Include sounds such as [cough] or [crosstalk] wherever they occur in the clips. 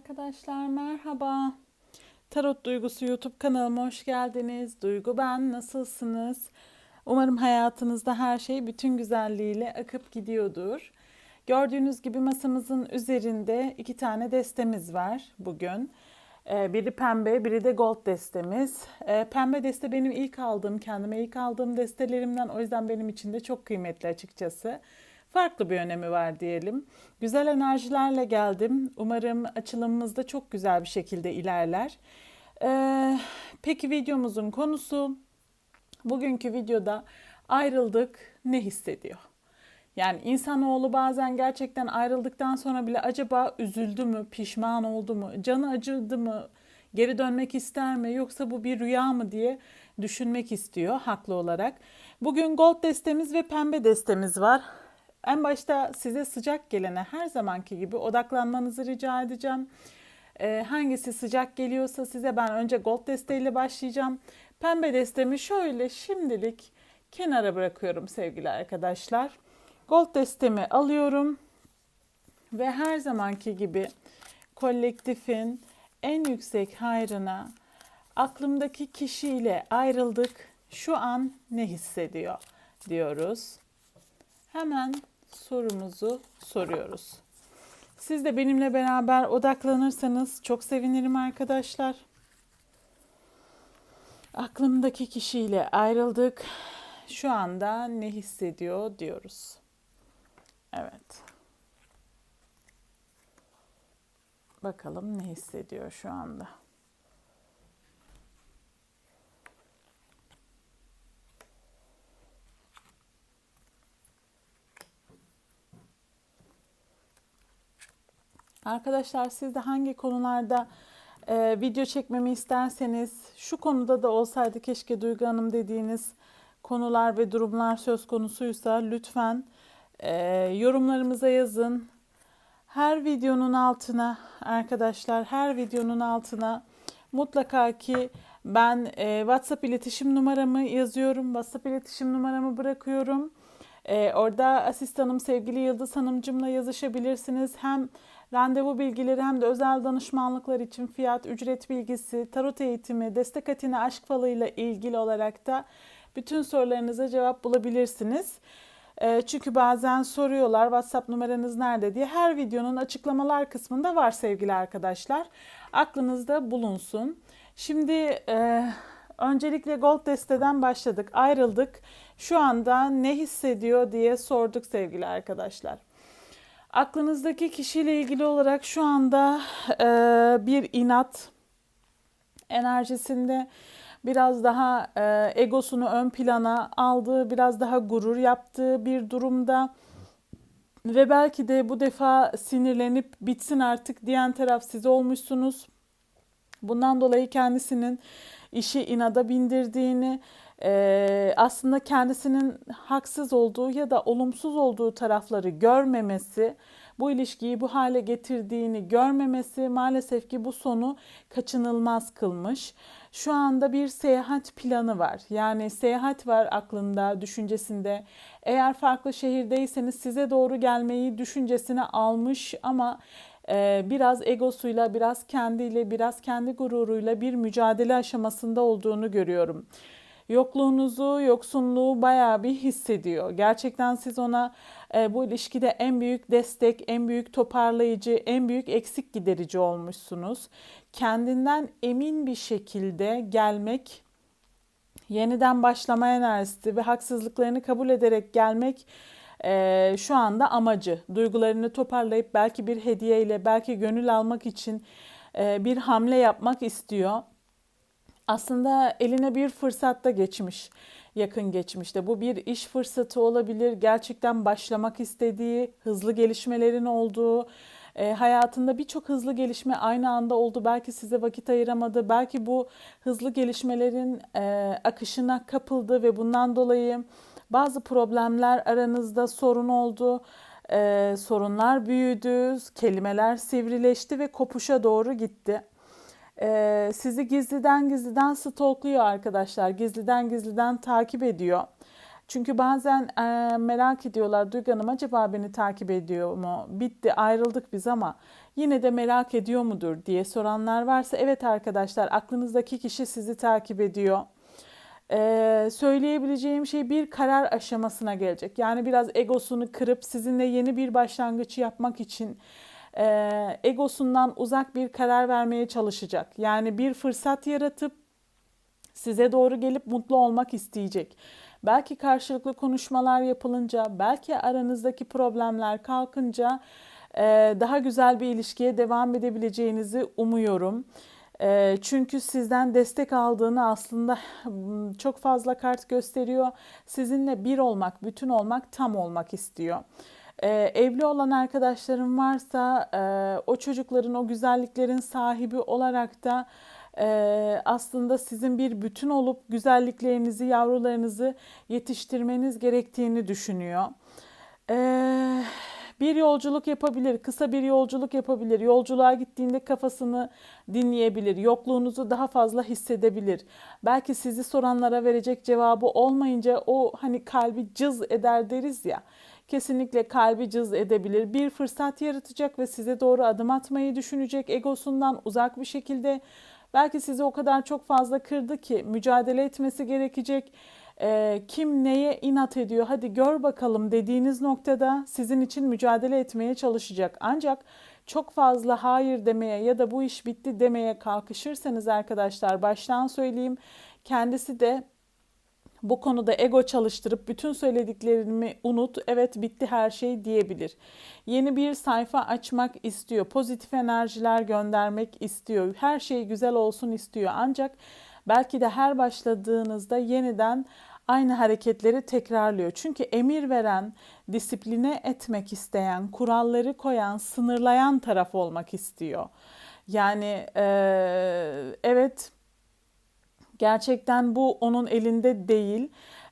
arkadaşlar merhaba. Tarot Duygusu YouTube kanalıma hoş geldiniz. Duygu ben nasılsınız? Umarım hayatınızda her şey bütün güzelliğiyle akıp gidiyordur. Gördüğünüz gibi masamızın üzerinde iki tane destemiz var bugün. Ee, Biri pembe, biri de gold destemiz. Ee, Pembe deste benim ilk aldığım, kendime ilk aldığım destelerimden. O yüzden benim için de çok kıymetli açıkçası. Farklı bir önemi var diyelim. Güzel enerjilerle geldim. Umarım açılımımız da çok güzel bir şekilde ilerler. Ee, peki videomuzun konusu bugünkü videoda ayrıldık ne hissediyor? Yani insanoğlu bazen gerçekten ayrıldıktan sonra bile acaba üzüldü mü, pişman oldu mu, canı acıdı mı, geri dönmek ister mi yoksa bu bir rüya mı diye düşünmek istiyor haklı olarak. Bugün gold destemiz ve pembe destemiz var. En başta size sıcak gelene her zamanki gibi odaklanmanızı rica edeceğim. Ee, hangisi sıcak geliyorsa size ben önce gold desteğiyle başlayacağım. Pembe destemi şöyle şimdilik kenara bırakıyorum sevgili arkadaşlar. Gold destemi alıyorum ve her zamanki gibi kolektifin en yüksek hayrına aklımdaki kişiyle ayrıldık. Şu an ne hissediyor diyoruz. Hemen sorumuzu soruyoruz. Siz de benimle beraber odaklanırsanız çok sevinirim arkadaşlar. Aklımdaki kişiyle ayrıldık. Şu anda ne hissediyor diyoruz. Evet. Bakalım ne hissediyor şu anda. Arkadaşlar siz de hangi konularda e, video çekmemi isterseniz şu konuda da olsaydı keşke Duygu Hanım dediğiniz konular ve durumlar söz konusuysa lütfen e, yorumlarımıza yazın. Her videonun altına arkadaşlar her videonun altına mutlaka ki ben e, WhatsApp iletişim numaramı yazıyorum. WhatsApp iletişim numaramı bırakıyorum. E, orada asistanım sevgili Yıldız Hanımcımla yazışabilirsiniz. Hem randevu bilgileri hem de özel danışmanlıklar için fiyat, ücret bilgisi, tarot eğitimi, destek atine aşk falıyla ilgili olarak da bütün sorularınıza cevap bulabilirsiniz. E, çünkü bazen soruyorlar WhatsApp numaranız nerede diye. Her videonun açıklamalar kısmında var sevgili arkadaşlar. Aklınızda bulunsun. Şimdi e, öncelikle Gold Deste'den başladık, ayrıldık. Şu anda ne hissediyor diye sorduk sevgili arkadaşlar. Aklınızdaki kişiyle ilgili olarak şu anda e, bir inat enerjisinde biraz daha e, egosunu ön plana aldığı, biraz daha gurur yaptığı bir durumda ve belki de bu defa sinirlenip bitsin artık diyen taraf siz olmuşsunuz. Bundan dolayı kendisinin işi inada bindirdiğini, e, aslında kendisinin haksız olduğu ya da olumsuz olduğu tarafları görmemesi, bu ilişkiyi bu hale getirdiğini görmemesi maalesef ki bu sonu kaçınılmaz kılmış. Şu anda bir seyahat planı var. Yani seyahat var aklında, düşüncesinde. Eğer farklı şehirdeyseniz size doğru gelmeyi düşüncesine almış ama e, biraz egosuyla, biraz kendiyle, biraz kendi gururuyla bir mücadele aşamasında olduğunu görüyorum yokluğunuzu, yoksunluğu bayağı bir hissediyor. Gerçekten siz ona e, bu ilişkide en büyük destek, en büyük toparlayıcı, en büyük eksik giderici olmuşsunuz. Kendinden emin bir şekilde gelmek, yeniden başlama enerjisi ve haksızlıklarını kabul ederek gelmek e, şu anda amacı. Duygularını toparlayıp belki bir hediyeyle, belki gönül almak için e, bir hamle yapmak istiyor aslında eline bir fırsatta geçmiş yakın geçmişte. Bu bir iş fırsatı olabilir. Gerçekten başlamak istediği, hızlı gelişmelerin olduğu, e, hayatında birçok hızlı gelişme aynı anda oldu. Belki size vakit ayıramadı. Belki bu hızlı gelişmelerin e, akışına kapıldı ve bundan dolayı bazı problemler aranızda sorun oldu. E, sorunlar büyüdü, kelimeler sivrileşti ve kopuşa doğru gitti e, sizi gizliden gizliden stalkluyor arkadaşlar. Gizliden gizliden takip ediyor. Çünkü bazen e, merak ediyorlar Duygu Hanım acaba beni takip ediyor mu? Bitti ayrıldık biz ama yine de merak ediyor mudur diye soranlar varsa evet arkadaşlar aklınızdaki kişi sizi takip ediyor. Ee, söyleyebileceğim şey bir karar aşamasına gelecek. Yani biraz egosunu kırıp sizinle yeni bir başlangıç yapmak için e, egosundan uzak bir karar vermeye çalışacak. Yani bir fırsat yaratıp size doğru gelip mutlu olmak isteyecek. Belki karşılıklı konuşmalar yapılınca, belki aranızdaki problemler kalkınca e, daha güzel bir ilişkiye devam edebileceğinizi umuyorum. E, çünkü sizden destek aldığını aslında çok fazla kart gösteriyor. Sizinle bir olmak, bütün olmak, tam olmak istiyor. Ee, evli olan arkadaşlarım varsa e, o çocukların o güzelliklerin sahibi olarak da e, aslında sizin bir bütün olup güzelliklerinizi, yavrularınızı yetiştirmeniz gerektiğini düşünüyor. Ee, bir yolculuk yapabilir, kısa bir yolculuk yapabilir. Yolculuğa gittiğinde kafasını dinleyebilir, yokluğunuzu daha fazla hissedebilir. Belki sizi soranlara verecek cevabı olmayınca o hani kalbi cız eder deriz ya kesinlikle kalbi cız edebilir. Bir fırsat yaratacak ve size doğru adım atmayı düşünecek egosundan uzak bir şekilde. Belki sizi o kadar çok fazla kırdı ki mücadele etmesi gerekecek. Ee, kim neye inat ediyor hadi gör bakalım dediğiniz noktada sizin için mücadele etmeye çalışacak. Ancak çok fazla hayır demeye ya da bu iş bitti demeye kalkışırsanız arkadaşlar baştan söyleyeyim kendisi de bu konuda ego çalıştırıp bütün söylediklerimi unut, evet bitti her şey diyebilir. Yeni bir sayfa açmak istiyor, pozitif enerjiler göndermek istiyor, her şey güzel olsun istiyor. Ancak belki de her başladığınızda yeniden aynı hareketleri tekrarlıyor. Çünkü emir veren, disipline etmek isteyen, kuralları koyan, sınırlayan taraf olmak istiyor. Yani ee, evet Gerçekten bu onun elinde değil.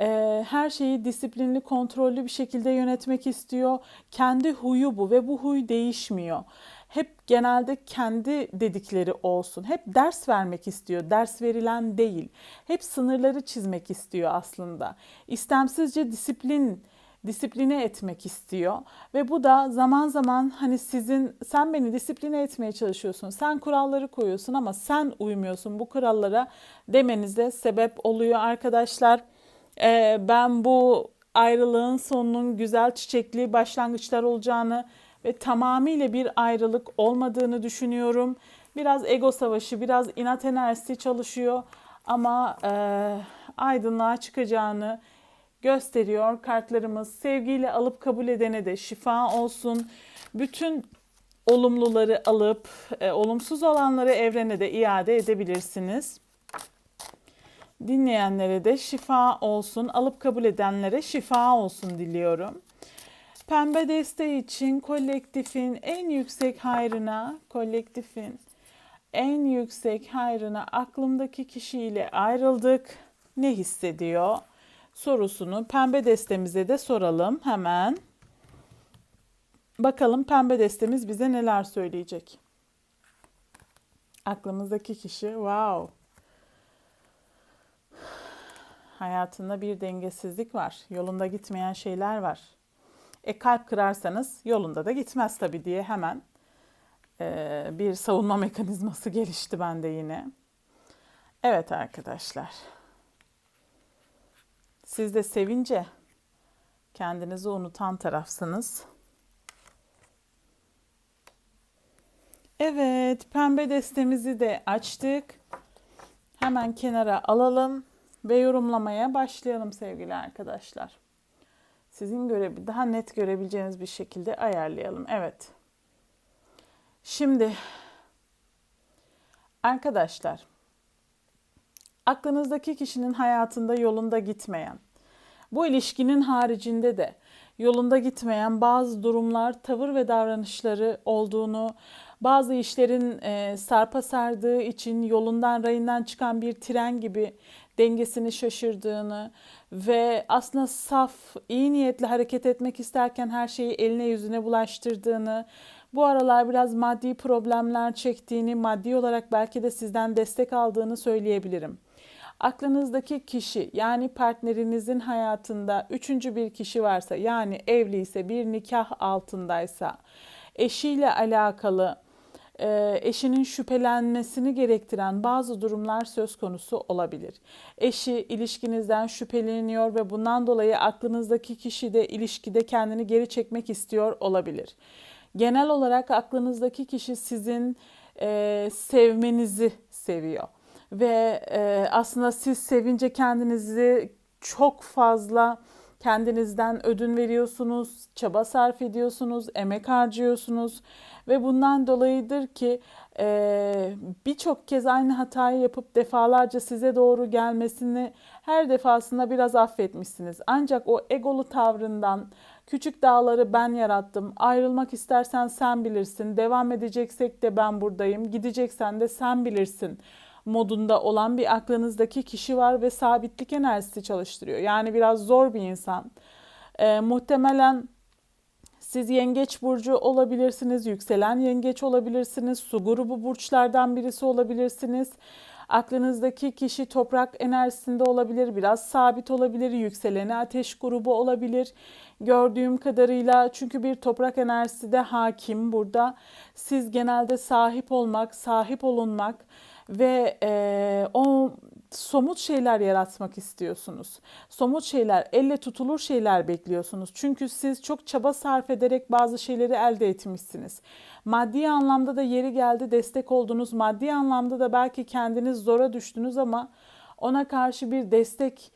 Ee, her şeyi disiplinli, kontrollü bir şekilde yönetmek istiyor. Kendi huyu bu ve bu huy değişmiyor. Hep genelde kendi dedikleri olsun. Hep ders vermek istiyor. Ders verilen değil. Hep sınırları çizmek istiyor aslında. İstemsizce disiplin disipline etmek istiyor ve bu da zaman zaman hani sizin sen beni disipline etmeye çalışıyorsun. Sen kuralları koyuyorsun ama sen uymuyorsun bu kurallara demenize sebep oluyor arkadaşlar. Ee, ben bu ayrılığın sonunun güzel çiçekli başlangıçlar olacağını ve tamamıyla bir ayrılık olmadığını düşünüyorum. Biraz ego savaşı, biraz inat enerjisi çalışıyor ama e, aydınlığa çıkacağını, gösteriyor kartlarımız. Sevgiyle alıp kabul edene de şifa olsun. Bütün olumluları alıp e, olumsuz olanları evrene de iade edebilirsiniz. Dinleyenlere de şifa olsun, alıp kabul edenlere şifa olsun diliyorum. Pembe desteği için kolektifin en yüksek hayrına, kolektifin en yüksek hayrına aklımdaki kişiyle ayrıldık. Ne hissediyor? Sorusunu pembe destemize de soralım hemen. Bakalım pembe destemiz bize neler söyleyecek. Aklımızdaki kişi wow. Hayatında bir dengesizlik var. Yolunda gitmeyen şeyler var. E kalp kırarsanız yolunda da gitmez tabii diye hemen e, bir savunma [laughs] mekanizması gelişti bende yine. Evet arkadaşlar. Siz de sevince kendinizi unutan tarafsınız. Evet, pembe destemizi de açtık. Hemen kenara alalım ve yorumlamaya başlayalım sevgili arkadaşlar. Sizin göre daha net görebileceğiniz bir şekilde ayarlayalım. Evet. Şimdi arkadaşlar aklınızdaki kişinin hayatında yolunda gitmeyen, bu ilişkinin haricinde de yolunda gitmeyen bazı durumlar, tavır ve davranışları olduğunu, bazı işlerin e, sarpa sardığı için yolundan rayından çıkan bir tren gibi dengesini şaşırdığını ve aslında saf, iyi niyetli hareket etmek isterken her şeyi eline yüzüne bulaştırdığını, bu aralar biraz maddi problemler çektiğini, maddi olarak belki de sizden destek aldığını söyleyebilirim. Aklınızdaki kişi yani partnerinizin hayatında üçüncü bir kişi varsa yani evliyse bir nikah altındaysa eşiyle alakalı e, eşinin şüphelenmesini gerektiren bazı durumlar söz konusu olabilir. Eşi ilişkinizden şüpheleniyor ve bundan dolayı aklınızdaki kişi de ilişkide kendini geri çekmek istiyor olabilir. Genel olarak aklınızdaki kişi sizin e, sevmenizi seviyor ve e, aslında siz sevince kendinizi çok fazla kendinizden ödün veriyorsunuz, çaba sarf ediyorsunuz, emek harcıyorsunuz ve bundan dolayıdır ki e, birçok kez aynı hatayı yapıp defalarca size doğru gelmesini her defasında biraz affetmişsiniz. Ancak o egolu tavrından küçük dağları ben yarattım, ayrılmak istersen sen bilirsin, devam edeceksek de ben buradayım, gideceksen de sen bilirsin modunda olan bir aklınızdaki kişi var ve sabitlik enerjisi çalıştırıyor. Yani biraz zor bir insan. E, muhtemelen siz yengeç burcu olabilirsiniz, yükselen yengeç olabilirsiniz, su grubu burçlardan birisi olabilirsiniz. Aklınızdaki kişi toprak enerjisinde olabilir, biraz sabit olabilir, yükseleni ateş grubu olabilir. Gördüğüm kadarıyla çünkü bir toprak enerjisi de hakim burada. Siz genelde sahip olmak, sahip olunmak, ve e, o somut şeyler yaratmak istiyorsunuz. Somut şeyler, elle tutulur şeyler bekliyorsunuz. Çünkü siz çok çaba sarf ederek bazı şeyleri elde etmişsiniz. Maddi anlamda da yeri geldi destek oldunuz. Maddi anlamda da belki kendiniz zora düştünüz ama ona karşı bir destek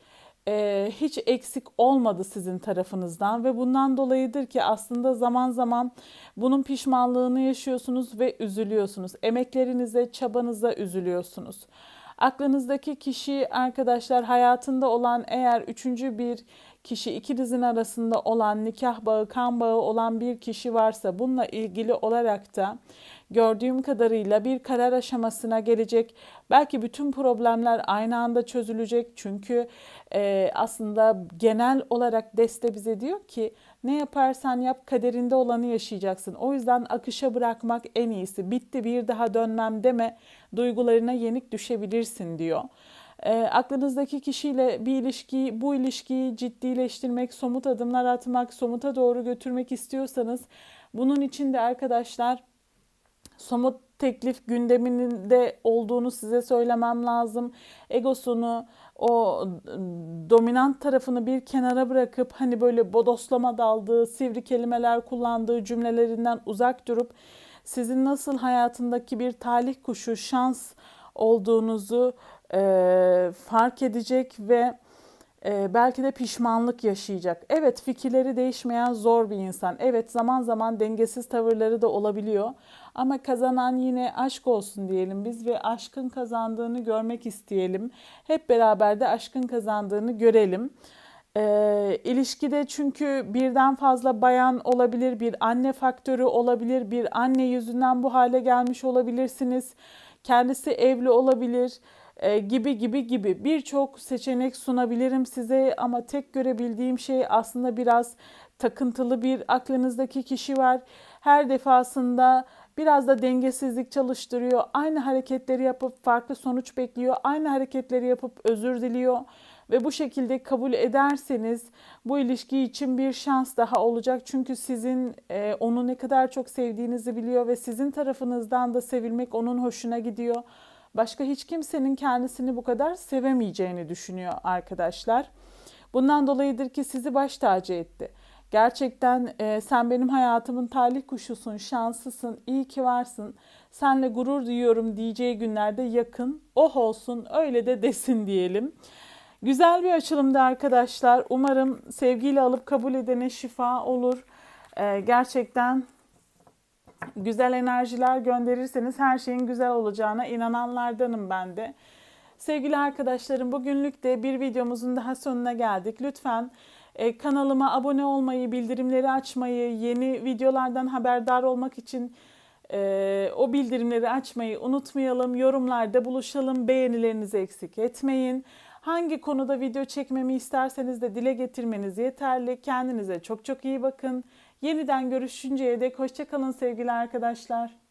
e, hiç eksik olmadı sizin tarafınızdan ve bundan dolayıdır ki aslında zaman zaman bunun pişmanlığını yaşıyorsunuz ve üzülüyorsunuz. Emeklerinize, çabanıza üzülüyorsunuz. Aklınızdaki kişi arkadaşlar hayatında olan eğer üçüncü bir kişi ikinizin arasında olan nikah bağı, kan bağı olan bir kişi varsa bununla ilgili olarak da gördüğüm kadarıyla bir karar aşamasına gelecek. Belki bütün problemler aynı anda çözülecek çünkü e, aslında genel olarak deste bize diyor ki ne yaparsan yap kaderinde olanı yaşayacaksın. O yüzden akışa bırakmak en iyisi. Bitti bir daha dönmem deme duygularına yenik düşebilirsin diyor. E, aklınızdaki kişiyle bir ilişkiyi, bu ilişkiyi ciddileştirmek, somut adımlar atmak, somuta doğru götürmek istiyorsanız bunun için de arkadaşlar somut teklif gündeminde olduğunu size söylemem lazım. Egosunu, o dominant tarafını bir kenara bırakıp hani böyle bodoslama daldığı, sivri kelimeler kullandığı cümlelerinden uzak durup sizin nasıl hayatındaki bir talih kuşu, şans olduğunuzu e, fark edecek ve e, belki de pişmanlık yaşayacak. Evet fikirleri değişmeyen zor bir insan. Evet zaman zaman dengesiz tavırları da olabiliyor. Ama kazanan yine aşk olsun diyelim biz ve aşkın kazandığını görmek isteyelim. Hep beraber de aşkın kazandığını görelim. E, ilişkide çünkü birden fazla bayan olabilir, bir anne faktörü olabilir, bir anne yüzünden bu hale gelmiş olabilirsiniz. Kendisi evli olabilir e, gibi gibi gibi birçok seçenek sunabilirim size ama tek görebildiğim şey aslında biraz takıntılı bir aklınızdaki kişi var. Her defasında biraz da dengesizlik çalıştırıyor. Aynı hareketleri yapıp farklı sonuç bekliyor. Aynı hareketleri yapıp özür diliyor ve bu şekilde kabul ederseniz bu ilişki için bir şans daha olacak. Çünkü sizin e, onu ne kadar çok sevdiğinizi biliyor ve sizin tarafınızdan da sevilmek onun hoşuna gidiyor. Başka hiç kimsenin kendisini bu kadar sevemeyeceğini düşünüyor arkadaşlar. Bundan dolayıdır ki sizi baş tacı etti. Gerçekten e, sen benim hayatımın talih kuşusun, şanslısın, iyi ki varsın. Senle gurur duyuyorum diyeceği günlerde yakın. Oh olsun öyle de desin diyelim. Güzel bir açılımdı arkadaşlar. Umarım sevgiyle alıp kabul edene şifa olur. E, gerçekten güzel enerjiler gönderirseniz her şeyin güzel olacağına inananlardanım ben de. Sevgili arkadaşlarım bugünlük de bir videomuzun daha sonuna geldik. Lütfen e, kanalıma abone olmayı, bildirimleri açmayı, yeni videolardan haberdar olmak için e, o bildirimleri açmayı unutmayalım. Yorumlarda buluşalım. Beğenilerinizi eksik etmeyin. Hangi konuda video çekmemi isterseniz de dile getirmeniz yeterli. Kendinize çok çok iyi bakın. Yeniden görüşünceye dek hoşçakalın sevgili arkadaşlar.